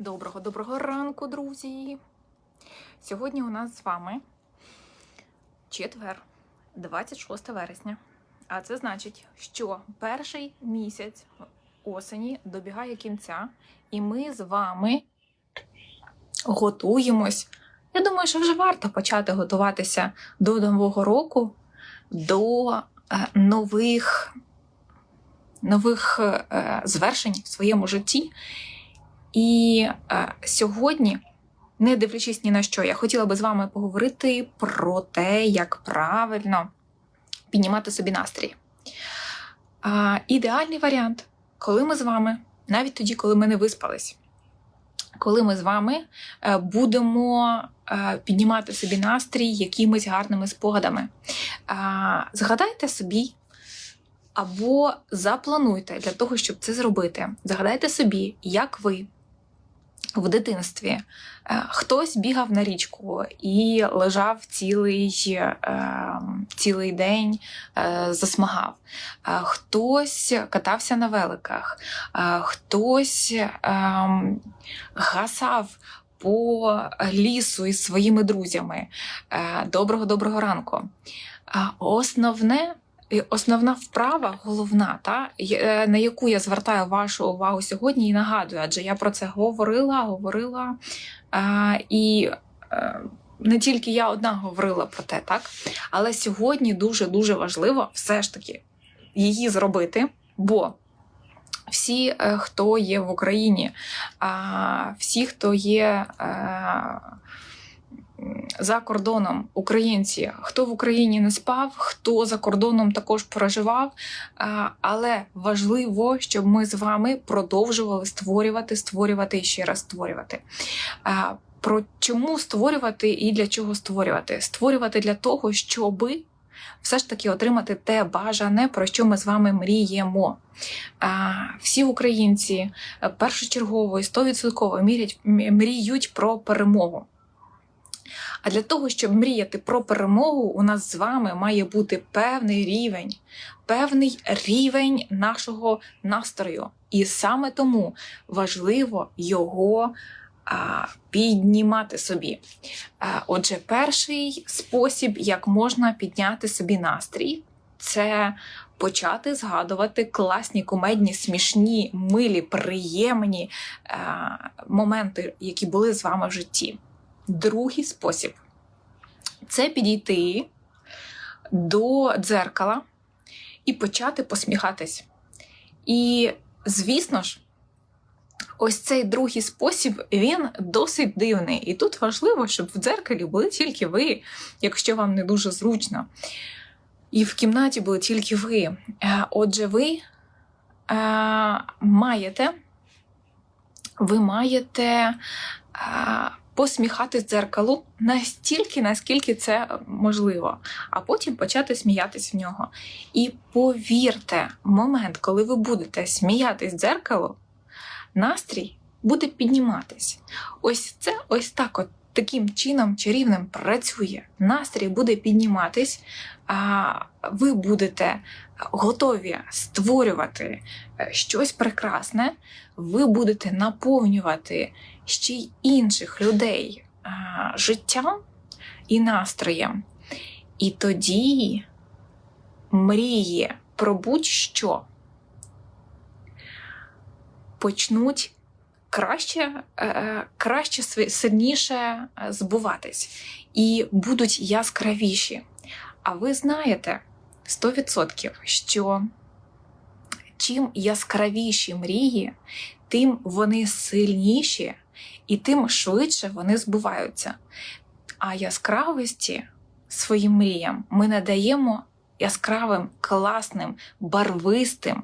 Доброго доброго ранку, друзі! Сьогодні у нас з вами четвер, 26 вересня. А це значить, що перший місяць осені добігає кінця, і ми з вами готуємось. Я думаю, що вже варто почати готуватися до Нового року, до е, нових, нових е, звершень в своєму житті. І е, сьогодні, не дивлячись ні на що, я хотіла би з вами поговорити про те, як правильно піднімати собі настрій. Е, ідеальний варіант, коли ми з вами, навіть тоді, коли ми не виспались, коли ми з вами е, будемо е, піднімати собі настрій якимись гарними спогадами. Згадайте собі. Або заплануйте для того, щоб це зробити. Згадайте собі, як ви в дитинстві е, хтось бігав на річку і лежав цілий, е, цілий день, е, засмагав, хтось катався на великах, хтось гасав по лісу із своїми друзями. Е, Доброго доброго ранку. Основне. Основна вправа, головна, та на яку я звертаю вашу увагу сьогодні і нагадую, адже я про це говорила, говорила. А, і е, не тільки я одна говорила про те, так? Але сьогодні дуже-дуже важливо все ж таки її зробити, бо всі, е, хто є в Україні, всі, хто є. За кордоном українці, хто в Україні не спав, хто за кордоном також проживав. Але важливо, щоб ми з вами продовжували створювати, створювати і ще раз створювати. Про чому створювати і для чого створювати? Створювати для того, щоби все ж таки отримати те бажане, про що ми з вами мріємо. Всі українці е, першочергово і 100% мірять, мріють про перемогу. А для того, щоб мріяти про перемогу, у нас з вами має бути певний рівень, певний рівень нашого настрою. І саме тому важливо його а, піднімати собі. А, отже, перший спосіб, як можна підняти собі настрій, це почати згадувати класні, кумедні, смішні, милі, приємні а, моменти, які були з вами в житті. Другий спосіб це підійти до дзеркала і почати посміхатись. І, звісно ж, ось цей другий спосіб він досить дивний. І тут важливо, щоб в дзеркалі були тільки ви, якщо вам не дуже зручно. І в кімнаті були тільки ви. Е, Отже, ви е, маєте, ви маєте е, посміхати дзеркалу настільки, наскільки це можливо, а потім почати сміятись в нього. І повірте, момент, коли ви будете сміятись дзеркало, настрій буде підніматись. Ось це ось так от. Таким чином чарівним працює. Настрій буде підніматись, а ви будете готові створювати е, щось прекрасне, ви будете наповнювати ще й інших людей життям і настроєм. І тоді мрії про будь-що почнуть краще, е, краще сильніше е, збуватись і будуть яскравіші. А ви знаєте 100%, що чим яскравіші мрії, тим вони сильніші і тим швидше вони збуваються. А яскравості своїм мріям ми надаємо яскравим, класним, барвистим,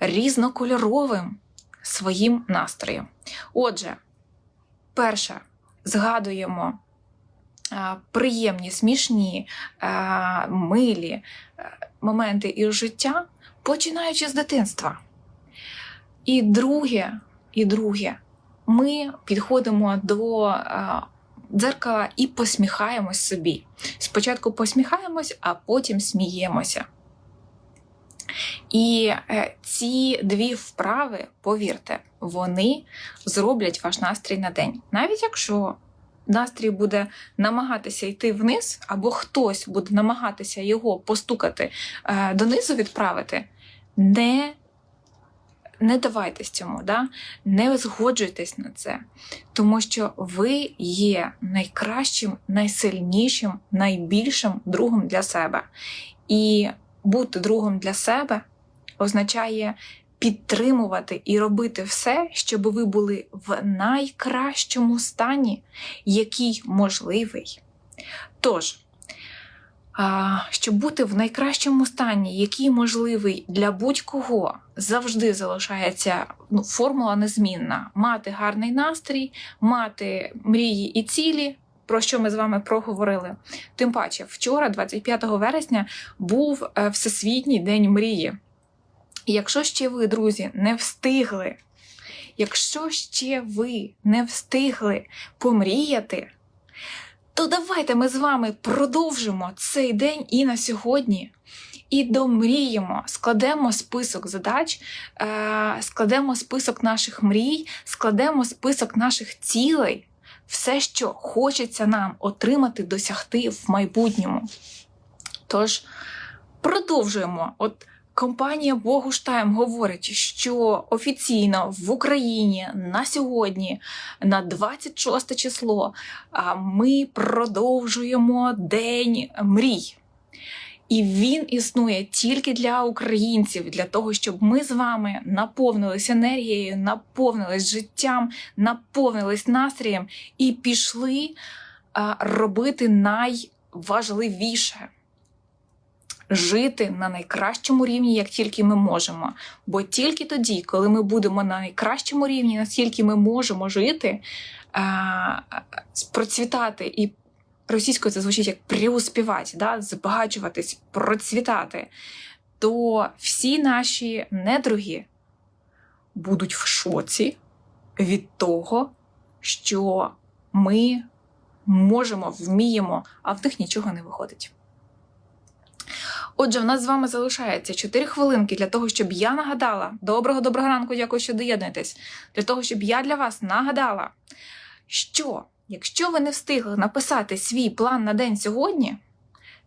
різнокольоровим своїм настроєм. Отже, перше, згадуємо а, приємні, смішні, а, милі е, моменти із життя, починаючи з дитинства. І друге, і друге, ми підходимо до е, дзеркала і посміхаємось собі. Спочатку посміхаємось, а потім сміємося. І е, ці дві вправи, повірте, вони зроблять ваш настрій на день. Навіть якщо настрій буде намагатися йти вниз, або хтось буде намагатися його постукати е, донизу відправити, не не давайтесь цьому, да? не згоджуйтесь на це, тому що ви є найкращим, найсильнішим, найбільшим другом для себе. І бути другом для себе означає підтримувати і робити все, щоб ви були в найкращому стані, який можливий. Тож, щоб бути в найкращому стані, який можливий для будь-кого, завжди залишається ну, формула незмінна: мати гарний настрій, мати мрії і цілі. Про що ми з вами проговорили? Тим паче, вчора, 25 вересня, був е, Всесвітній день мрії. І якщо ще ви, друзі, не встигли, якщо ще ви не встигли помріяти, то давайте ми з вами продовжимо цей день і на сьогодні. І домріємо, складемо список задач, е, складемо список наших мрій, складемо список наших цілей, все, що хочеться нам отримати, досягти в майбутньому. Тож продовжуємо. От Компанія Богуштайм говорить, що офіційно в Україні на сьогодні, на 26 число, ми продовжуємо День мрій. І він існує тільки для українців, для того, щоб ми з вами наповнились енергією, наповнились життям, наповнились настроєм і пішли робити найважливіше жити на найкращому рівні, як тільки ми можемо. Бо тільки тоді, коли ми будемо на найкращому рівні, наскільки ми можемо жити, процвітати і російською це звучить як приуспівати, да? збагачуватись, процвітати, то всі наші недруги будуть в шоці від того, що ми можемо, вміємо, а в них нічого не виходить. Отже, в нас з вами залишається 4 хвилинки для того, щоб я нагадала доброго доброго ранку, дякую, що доєднуєтесь. Для того, щоб я для вас нагадала, що якщо ви не встигли написати свій план на день сьогодні,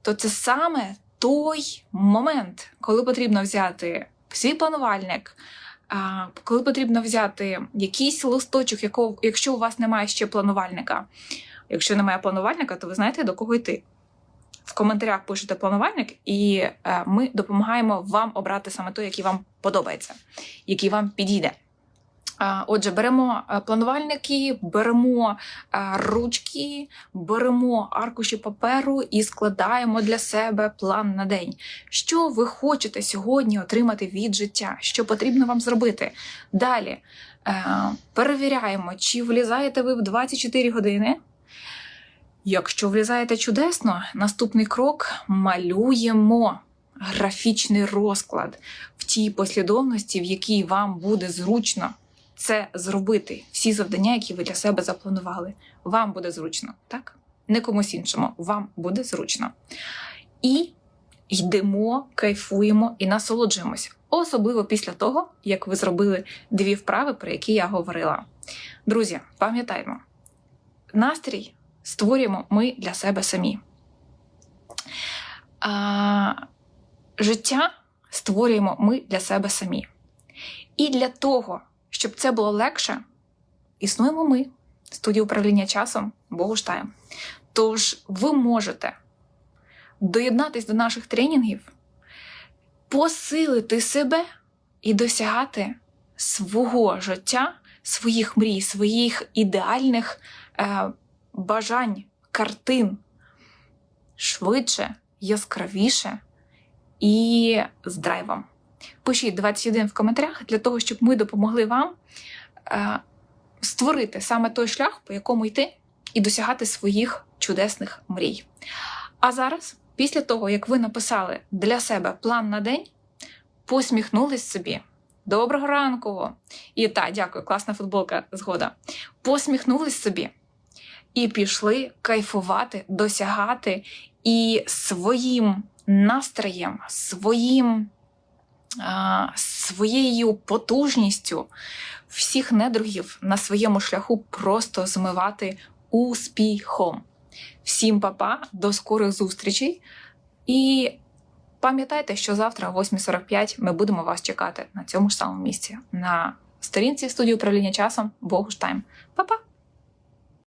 то це саме той момент, коли потрібно взяти свій планувальник. Коли потрібно взяти якийсь листочок, якого, якщо у вас немає ще планувальника. Якщо немає планувальника, то ви знаєте, до кого йти в коментарях пишете планувальник, і е, ми допомагаємо вам обрати саме той, який вам подобається, який вам підійде. Отже, беремо е, планувальники, беремо е, ручки, беремо аркуші паперу і складаємо для себе план на день. Що ви хочете сьогодні отримати від життя? Що потрібно вам зробити? Далі перевіряємо, чи влізаєте ви в 24 години. Якщо влізаєте чудесно, наступний крок малюємо графічний розклад в тій послідовності, в якій вам буде зручно це зробити. Всі завдання, які ви для себе запланували. Вам буде зручно, так? Не комусь іншому, вам буде зручно. І йдемо, кайфуємо і насолоджуємося. Особливо після того, як ви зробили дві вправи, про які я говорила. Друзі, пам'ятаємо, настрій створюємо ми для себе самі. А, Життя створюємо ми для себе самі. І для того, щоб це було легше, існуємо ми, студія управління часом Богуштаєм. Тож ви можете доєднатися до наших тренінгів, посилити себе і досягати свого життя, своїх мрій, своїх ідеальних. Е, бажань, картин швидше, яскравіше і з драйвом. Пишіть 21 в коментарях для того, щоб ми допомогли вам е, створити саме той шлях, по якому йти, і досягати своїх чудесних мрій. А зараз, після того, як ви написали для себе план на день, посміхнулись собі. Доброго ранку! І та, дякую, класна футболка, згода. Посміхнулись собі і пішли кайфувати, досягати і своїм настроєм, своїм своєю потужністю всіх недругів на своєму шляху просто змивати успіхом. Всім папа, до скорих зустрічей. І пам'ятайте, що завтра, о 8.45, ми будемо вас чекати на цьому ж самому місці, на сторінці студії управління часом Богуштайм. Па-па!